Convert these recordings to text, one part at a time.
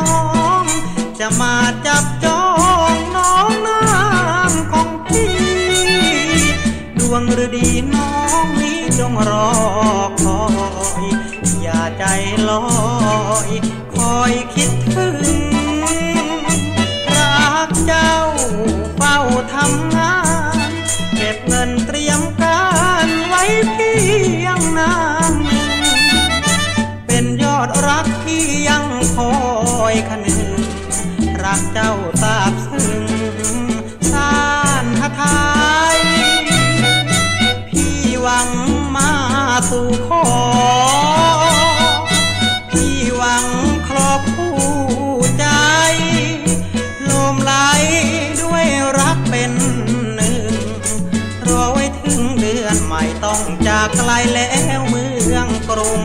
อง จะมาจับจองน้องน้ำของพี่ ดวงฤดีน้องนี้จงรอคอย อย่าใจลอยคอยคิดถึง รักเจ้าเฝ้าทำงาน สู่ขอ พี่หวังครอบคู่ใจลมไหลด้วยรักเป็นหนึ่ง รอไว้ถึงเดือนใหม่ต้องจากไกลแล้วเมืองกรุง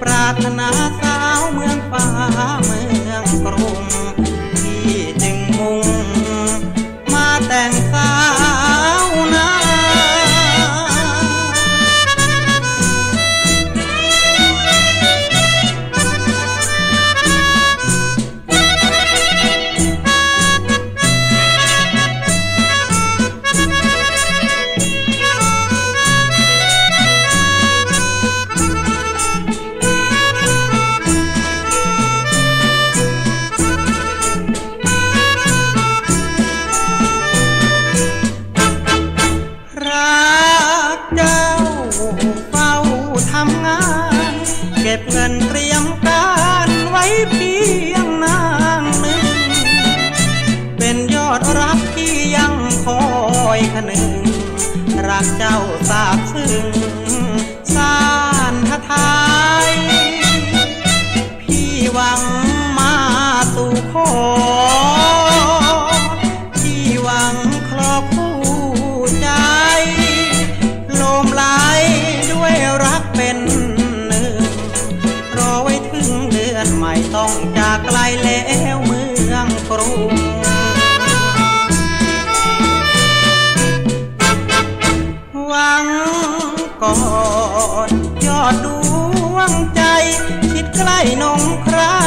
ปรารถนาสาวเมืองฟ้าเมืองกรุง รียมการไว้เพียงนางหนึ่ง เป็นยอดรักที่ยังคอยคนึง รักเจ้าสาบซึ้งสา กอดยอดดวงใจคิดใกล้นงคราน